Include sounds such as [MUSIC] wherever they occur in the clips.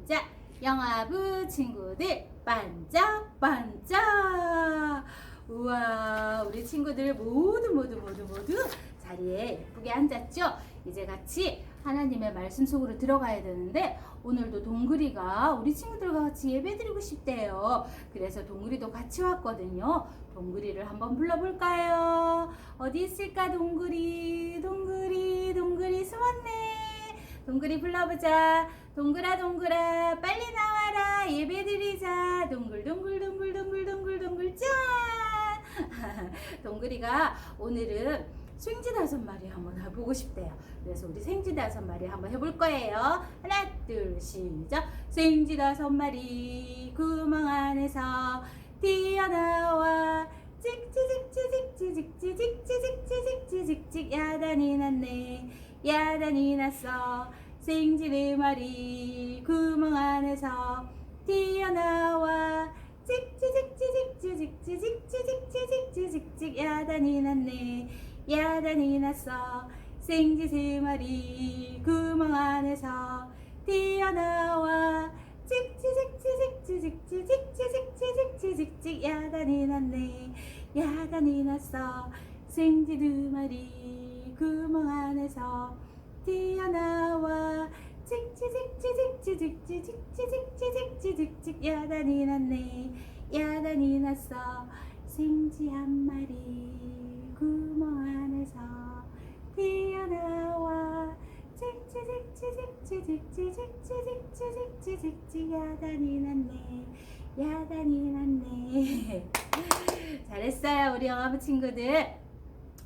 반짝반짝 영화부 친구들 반짝 반짝 우와 우리 친구들 모두 모두 모두 모두 자리에 예쁘게 앉았죠? 이제 같이 하나님의 말씀 속으로 들어가야 되는데 오늘도 동그리가 우리 친구들과 같이 예배드리고 싶대요. 그래서 동그리도 같이 왔거든요. 동그리를 한번 불러볼까요? 어디 있을까 동그리 동그리 동그리 숨었네. 동그리 불러보자. 동그라 동그라 빨리 나와라 예배드리자. 동글 동글 동글 동글 동글 동글 짠. [LAUGHS] 동그리가 오늘은 생지 다섯 마리 한번 해보고 싶대요. 그래서 우리 생지 다섯 마리 한번 해볼 거예요. 하나, 둘, 시작. 생지 다섯 마리 구멍 안에서 뛰어나와 찍찍찍찍찍찍찍찍찍찍찍찍찍찍 야단이 났네 야단이 났어. 생지 네 마리 구멍 안에서 뛰어나와. 찍찍찍찍찍찍찍찍찍찍찍찍찍찍 야단이 났네. 야단이 났어. 생지 세 마리 구멍 안에서 뛰어나와. 찍찍찍찍찍찍찍찍찍찍찍찍찍 야단이 났네. 야단이 났어. 생지 두 마리 구멍 안에서 뛰어나와. 찍찍찍찍찍찍찍찍찍찍찍찍찍 야단이 났네. 야단이 났어. 생지 한 마리 구멍 안에서 뛰어나와. 찍찍찍찍찍찍찍찍찍찍찍찍찍 야단이 났네. 야단이 났네. [LAUGHS] 잘했어요 우리 영화부 친구들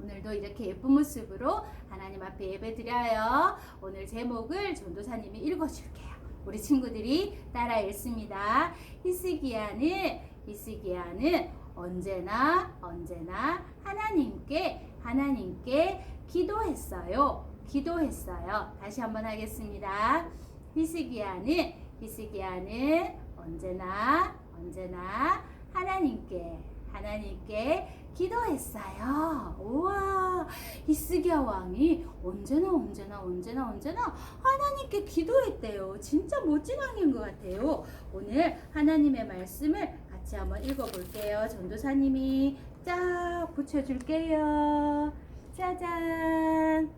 오늘도 이렇게 예쁜 모습으로 하나님 앞에 예배 드려요 오늘 제목을 전도사님이 읽어줄게요 우리 친구들이 따라 읽습니다 히스기야는 히스기야는 언제나 언제나 하나님께 하나님께 기도했어요. 기도했어요. 다시 한번 하겠습니다. 히스기야는 히스기야는 언제나 언제나 하나님께 하나님께 기도했어요. 우와, 히스기야 왕이 언제나 언제나 언제나 언제나 하나님께 기도했대요. 진짜 멋진 왕인 것 같아요. 오늘 하나님의 말씀을 같이 한번 읽어볼게요. 전도사님이 쫙 붙여줄게요. 짜잔.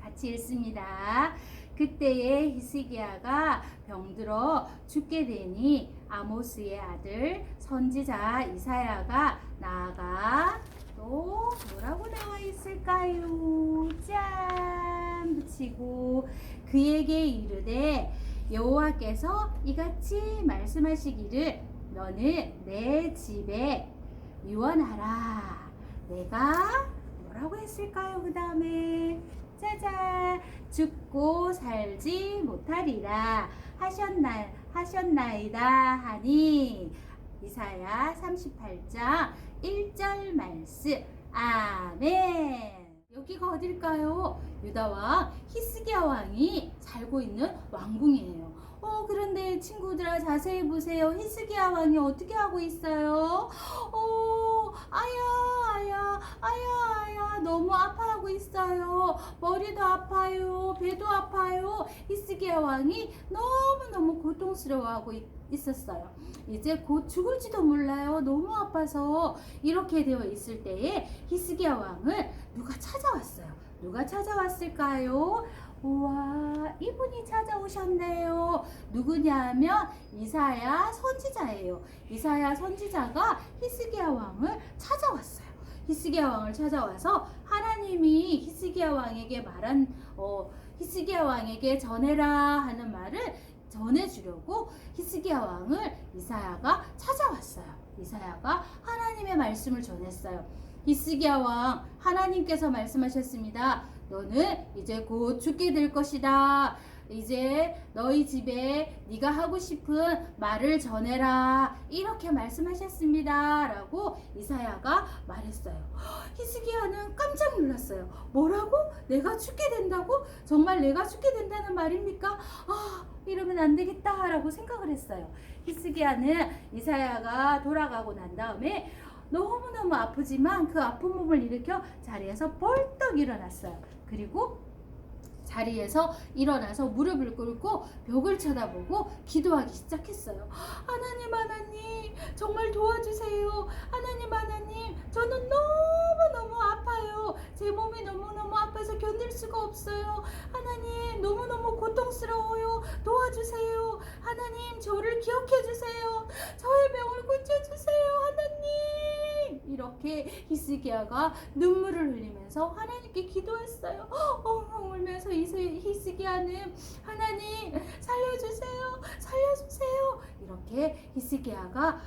같이 읽습니다. 그때에 히스기야가 병들어 죽게 되니 아모스의 아들 선지자 이사야가 나아가 또 뭐라고 나와 있을까요? 짠 붙이고 그에게 이르되 여호와께서 이같이 말씀하시기를 너는 내 집에 유언하라. 내가 뭐라고 했을까요? 그 다음에 짜잔 죽고 살지 못하리라 하셨나 하셨나이다 하니 이사야 38장 1절 말씀 아멘. 여기가 어딜까요? 유다 왕 히스기야 왕이 살고 있는 왕궁이에요. 어 그런데 친구들아 자세히 보세요. 히스기야 왕이 어떻게 하고 있어요? 어 아야 아야 아야 너무 아파하고 있어요. 머리도 아파요. 배도 아파요. 히스기야 왕이 너무 너무 고통스러워하고 있, 있었어요. 이제 곧 죽을지도 몰라요. 너무 아파서 이렇게 되어 있을 때에 히스기야 왕을 누가 찾아왔어요. 누가 찾아왔을까요? 우와, 이분이 찾아오셨네요. 누구냐면 이사야 선지자예요. 이사야 선지자가 히스기야 왕을 찾아왔어요. 히스기야 왕을 찾아와서 하나님이 히스기야 왕에게 말한 어, 히스기야 왕에게 전해라 하는 말을 전해주려고 히스기야 왕을 이사야가 찾아왔어요. 이사야가 하나님의 말씀을 전했어요. 히스기야 왕 하나님께서 말씀하셨습니다. 너는 이제 곧 죽게 될 것이다. 이제 너희 집에 네가 하고 싶은 말을 전해라. 이렇게 말씀하셨습니다.라고 이사야가 말했어요. 히스기야는 깜짝 놀랐어요. 뭐라고? 내가 죽게 된다고? 정말 내가 죽게 된다는 말입니까? 아, 이러면 안 되겠다라고 생각을 했어요. 히스기야는 이사야가 돌아가고 난 다음에 너무너무 아프지만 그 아픈 몸을 일으켜 자리에서 벌떡 일어났어요. 그리고 자리에서 일어나서 무릎을 꿇고 벽을 쳐다보고 기도하기 시작했어요. 하나님, 하나님, 정말 도와주세요. 하나님, 하나님, 저는 너무너무 아파요. 제 몸이 너무너무 아파서 견딜 수가 없어요. 하나님, 너무너무 고통스러워요. 도와주세요. 하나님, 저를 기억해 주세요. 저의 병을 고쳐주세요. 이렇게 히스기야가 눈물을 흘리면서 하나님께 기도했어요. 어, 울면서 이세- 히스기야는 하나님 살려주세요. 살려주세요. 이렇게 히스기야가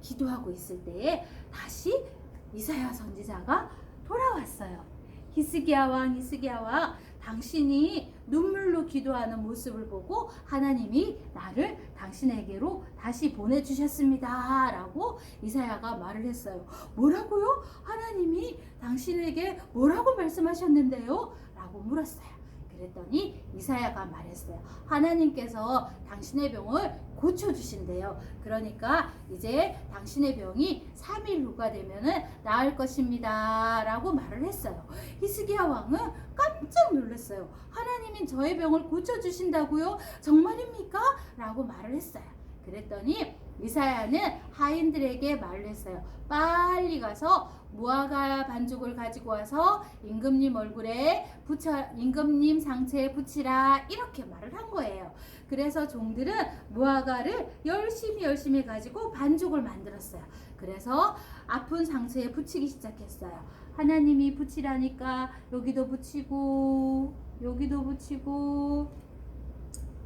기도하고 있을 때에 다시 이사야 선지자가 돌아왔어요. 히스기야 왕, 히스기야 왕, 당신이 눈물로 기도하는 모습을 보고 하나님이 나를 당신에게로 다시 보내주셨습니다. 라고 이사야가 말을 했어요. 뭐라고요? 하나님이 당신에게 뭐라고 말씀하셨는데요? 라고 물었어요. 그랬더니 이사야가 말했어요. 하나님께서 당신의 병을 고쳐주신대요. 그러니까 이제 당신의 병이 3일 후가 되면은 나을 것입니다. 라고 말을 했어요. 히스기야 왕은 깜짝 놀랐어요. 하나님이 저의 병을 고쳐주신다고요? 정말입니까? 라고 말을 했어요. 그랬더니 이사야는 하인들에게 말을 했어요. 빨리 가서 무화과 반죽을 가지고 와서 임금님 얼굴에 붙여 임금님 상체에 붙이라 이렇게 말을 한 거예요. 그래서 종들은 무화과를 열심히 열심히 가지고 반죽을 만들었어요. 그래서 아픈 상처에 붙이기 시작했어요. 하나님이 붙이라니까 여기도 붙이고 여기도 붙이고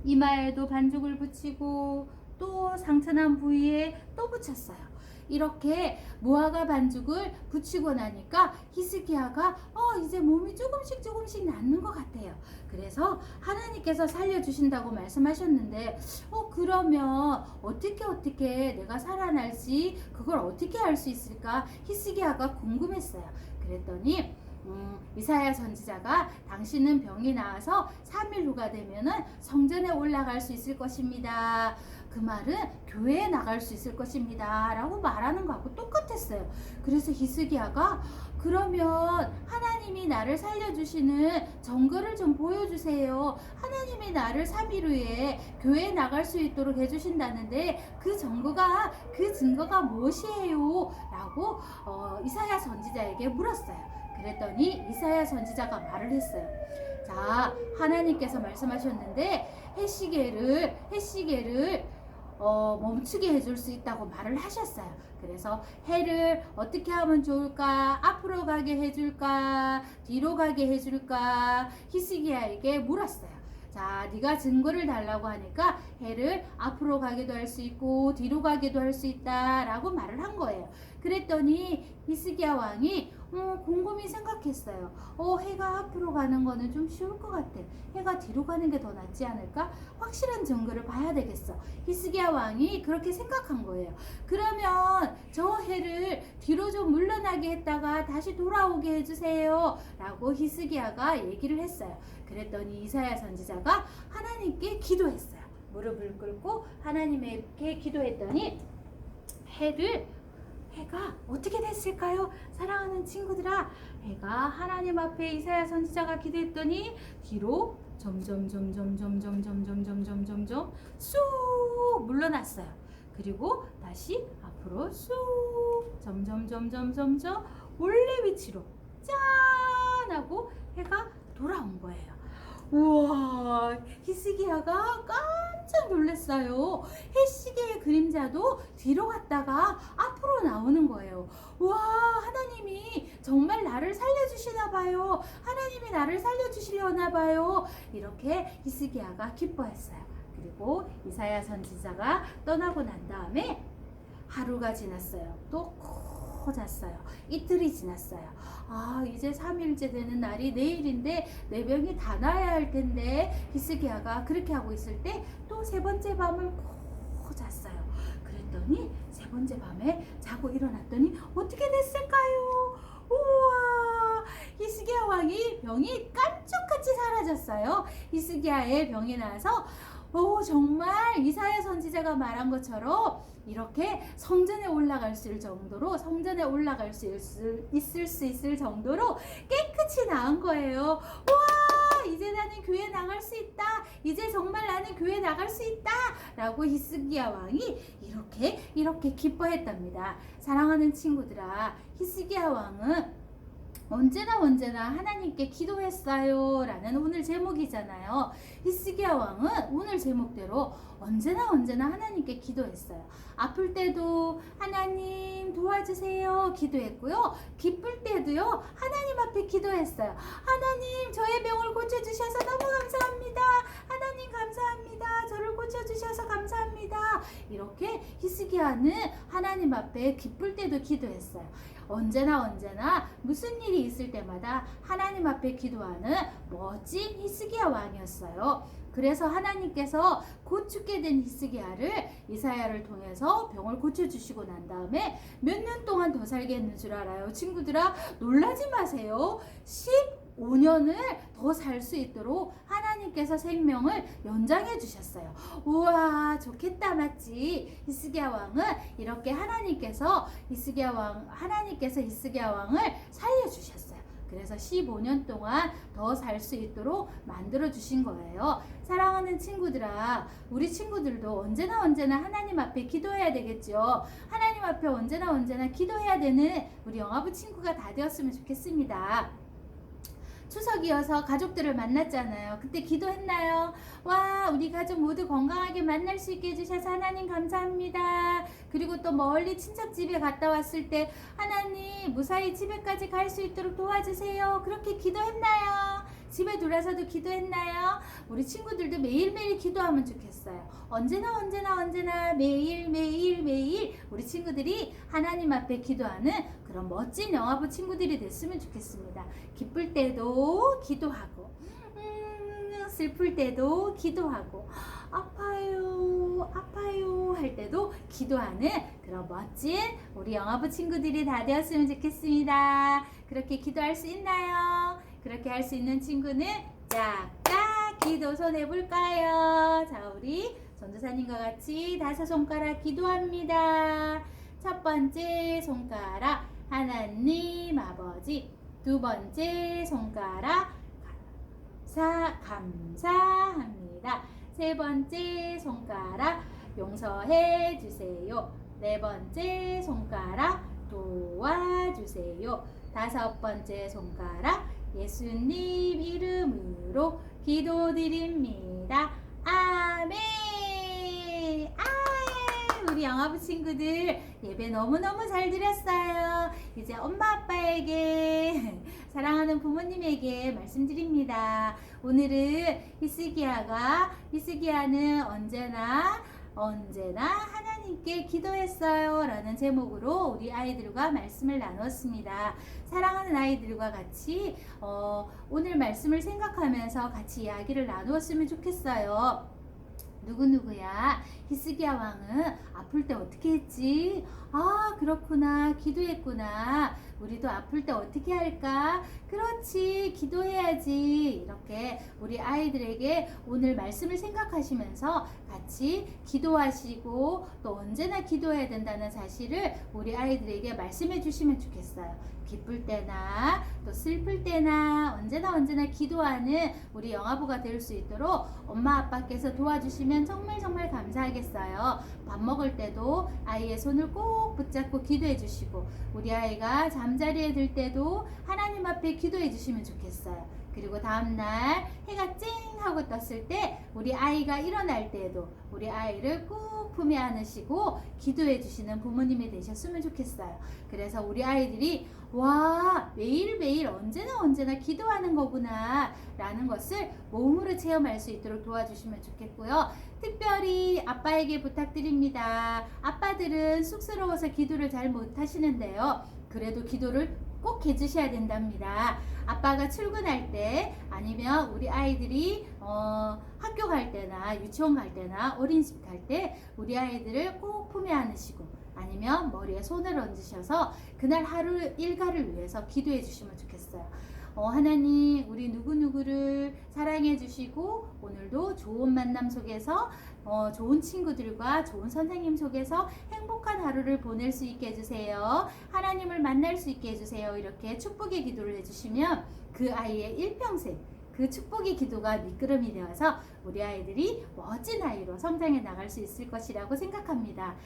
이마에도 반죽을 붙이고 또 상처난 부위에 또 붙였어요. 이렇게 무화과 반죽을 붙이고 나니까 히스기야가 어 이제 몸이 조금씩 조금씩 낫는 것 같아요. 그래서 하나님께서 살려주신다고 말씀하셨는데 어 그러면 어떻게 어떻게 내가 살아날지 그걸 어떻게 알 수 있을까 히스기야가 궁금했어요. 그랬더니 음, 이사야 선지자가 당신은 병이 나아서 3일 후가 되면은 성전에 올라갈 수 있을 것입니다. 그 말은 교회에 나갈 수 있을 것입니다. 라고 말하는 거하고 똑같았어요. 그래서 히스기야가 그러면 하나님이 나를 살려주시는 증거를 좀 보여주세요. 하나님이 나를 3일 후에 교회에 나갈 수 있도록 해주신다는데 그 증거가 그 증거가 무엇이에요? 라고 어, 이사야 선지자에게 물었어요. 그랬더니 이사야 선지자가 말을 했어요. 자, 하나님께서 말씀하셨는데 해시계를 해시계를 어, 멈추게 해줄 수 있다고 말을 하셨어요. 그래서 해를 어떻게 하면 좋을까? 앞으로 가게 해줄까? 뒤로 가게 해줄까? 히스기야에게 물었어요. 자, 네가 증거를 달라고 하니까 해를 앞으로 가기도 할 수 있고 뒤로 가기도 할 수 있다라고 말을 한 거예요. 그랬더니 히스기야 왕이 어, 곰곰이 생각했어요. 어, 해가 앞으로 가는 거는 좀 쉬울 것 같아. 해가 뒤로 가는 게 더 낫지 않을까? 확실한 증거를 봐야 되겠어. 히스기야 왕이 그렇게 생각한 거예요. 그러면 저 해를 뒤로 좀 물러나게 했다가 다시 돌아오게 해주세요. 라고 히스기야가 얘기를 했어요. 그랬더니 이사야 선지자가 하나님께 기도했어요. 무릎을 꿇고 하나님께 기도했더니 해를 해가 어떻게 됐을까요? 사랑하는 친구들아, 해가 하나님 앞에 이사야 선지자가 기도했더니 뒤로 점점 점점 점점 점점 점점 점점 쑥 물러났어요. 그리고 다시 앞으로 쑥 점점 점점 점점 원래 위치로 짠 하고 해가 돌아온 거예요. 우와, 히스기야가 깜짝 놀랐어요. 해시계의 그림자도 뒤로 갔다가 앞 으로 나오는 거예요. 와, 하나님이 정말 나를 살려주시나 봐요. 하나님이 나를 살려주시려나 봐요. 이렇게 히스기야가 기뻐했어요. 그리고 이사야 선지자가 떠나고 난 다음에 하루가 지났어요. 또코 잤어요. 이틀이 지났어요. 아, 이제 3일째 되는 날이 내일인데 내 병이 다 나아야 할 텐데 히스기야가 그렇게 하고 있을 때 또 세 번째 밤을 코 잤어요. 그랬더니 세 번째 밤에 자고 일어났더니 어떻게 됐을까요? 우와! 히스기야 왕이 병이 깜짝같이 사라졌어요. 히스기야의 병이 나서 오 정말 이사야 선지자가 말한 것처럼 이렇게 성전에 올라갈 수 있을 정도로 성전에 올라갈 수 있을, 수 있을 정도로 깨끗이 나은 거예요. 와 이제 나는 교회 나갈 수 있다. 이제 정말 나는 교회 나갈 수 있다. 라고 히스기야 왕이 이렇게 이렇게 기뻐했답니다. 사랑하는 친구들아 히스기야 왕은 언제나 언제나 하나님께 기도했어요 라는 오늘 제목이잖아요. 히스기야 왕은 오늘 제목대로 언제나 언제나 하나님께 기도했어요. 아플 때도 하나님 도와주세요 기도했고요. 기쁠 때도요 하나님 앞에 기도했어요. 하나님 저의 병을 고쳐주셔서 너무 감사합니다. 하나님 감사합니다. 저를 고쳐주셔서 감사합니다. 이렇게 히스기야는 하나님 앞에 기쁠 때도 기도했어요. 언제나 언제나 무슨 일이 있을 때마다 하나님 앞에 기도하는 멋진 히스기야 왕이었어요. 그래서 하나님께서 곧 죽게 된 히스기야를 이사야를 통해서 병을 고쳐주시고 난 다음에 몇 년 동안 더 살게 했는 줄 알아요. 친구들아 놀라지 마세요. 15년을 더 살 수 있도록 하나님께서 생명을 연장해 주셨어요. 우와 좋겠다 맞지? 히스기야 왕은 이렇게 하나님께서 히스기야 왕 하나님께서 히스기야 왕을 살려 주셨어요. 그래서 15년 동안 더 살 수 있도록 만들어 주신 거예요. 사랑하는 친구들아, 우리 친구들도 언제나 언제나 하나님 앞에 기도해야 되겠죠. 하나님 앞에 언제나 언제나 기도해야 되는 우리 영화부 친구가 다 되었으면 좋겠습니다. 추석이어서 가족들을 만났잖아요. 그때 기도했나요? 와, 우리 가족 모두 건강하게 만날 수 있게 해주셔서 하나님 감사합니다. 그리고 또 멀리 친척 집에 갔다 왔을 때 하나님 무사히 집에까지 갈 수 있도록 도와주세요. 그렇게 기도했나요? 집에 돌아서도 기도했나요? 우리 친구들도 매일매일 기도하면 좋겠어요. 언제나 언제나 언제나 매일 매일 매일 우리 친구들이 하나님 앞에 기도하는 그런 멋진 영화부 친구들이 됐으면 좋겠습니다. 기쁠 때도 기도하고 음, 슬플 때도 기도하고 아파요 아파요 할 때도 기도하는 그런 멋진 우리 영화부 친구들이 다 되었으면 좋겠습니다. 그렇게 기도할 수 있나요? 그렇게 할 수 있는 친구는 짝짝 기도 손 해 볼까요? 자 우리 전도사님과 같이 다섯 손가락 기도합니다. 첫 번째 손가락 하나님 아버지 두 번째 손가락 사 감사합니다. 세 번째 손가락 용서해 주세요. 네 번째 손가락 도와주세요. 다섯 번째 손가락 예수님 이름으로 기도드립니다. 아멘. 아, 우리 영화부 친구들 예배 너무너무 잘 드렸어요. 이제 엄마 아빠에게 [LAUGHS] 사랑하는 부모님에게 말씀드립니다. 오늘은 히스기야가 히스기야는 언제나 언제나 하나 님께 기도했어요. 라는 제목으로 우리 아이들과 말씀을 나눴습니다. 사랑하는 아이들과 같이 어, 오늘 말씀을 생각하면서 같이 이야기를 나누었으면 좋겠어요. 누구누구야? 히스기야 왕은 아플 때 어떻게 했지? 아, 그렇구나. 기도했구나. 우리도 아플 때 어떻게 할까? 그렇지. 기도해야지. 이렇게 우리 아이들에게 오늘 말씀을 생각하시면서 같이 기도하시고 또 언제나 기도해야 된다는 사실을 우리 아이들에게 말씀해 주시면 좋겠어요. 기쁠 때나 또 슬플 때나 언제나 언제나 기도하는 우리 영아부가 될 수 있도록 엄마 아빠께서 도와주시면 정말 정말 감사하겠어요. 밥 먹을 때도 아이의 손을 꼭 붙잡고 기도해 주시고 우리 아이가 잠자리에 들 때도 하나님 앞에 기도해 주시면 좋겠어요. 그리고 다음날 해가 쨍 하고 떴을 때 우리 아이가 일어날 때에도 우리 아이를 꼭 품에 안으시고 기도해 주시는 부모님이 되셨으면 좋겠어요. 그래서 우리 아이들이 와 매일매일 언제나 언제나 기도하는 거구나 라는 것을 몸으로 체험할 수 있도록 도와주시면 좋겠고요. 특별히 아빠에게 부탁드립니다. 아빠들은 쑥스러워서 기도를 잘 못하시는데요. 그래도 기도를 꼭 해주셔야 된답니다. 아빠가 출근할 때 아니면 우리 아이들이 어, 학교 갈 때나 유치원 갈 때나 어린이집 갈 때 우리 아이들을 꼭 품에 안으시고 아니면 머리에 손을 얹으셔서 그날 하루 일과를 위해서 기도해 주시면 좋겠어요. 어, 하나님 우리 누구누구를 사랑해 주시고 오늘도 좋은 만남 속에서 어, 좋은 친구들과 좋은 선생님 속에서 행복한 하루를 보낼 수 있게 해주세요. 하나님을 만날 수 있게 해주세요. 이렇게 축복의 기도를 해주시면 그 아이의 일평생 그 축복의 기도가 미끄럼이 되어서 우리 아이들이 멋진 아이로 성장해 나갈 수 있을 것이라고 생각합니다.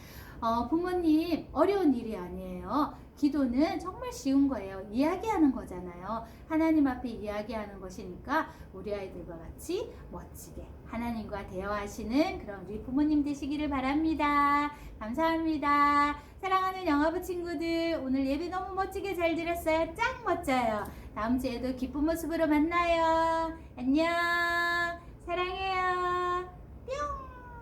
어, 부모님 어려운 일이 아니에요. 기도는 정말 쉬운 거예요. 이야기하는 거잖아요. 하나님 앞에 이야기하는 것이니까 우리 아이들과 같이 멋지게 하나님과 대화하시는 그런 우리 부모님 되시기를 바랍니다. 감사합니다. 사랑하는 영화부 친구들 오늘 예배 너무 멋지게 잘 드렸어요. 짱 멋져요. 다음 주에도 기쁜 모습으로 만나요. 안녕. 사랑해요.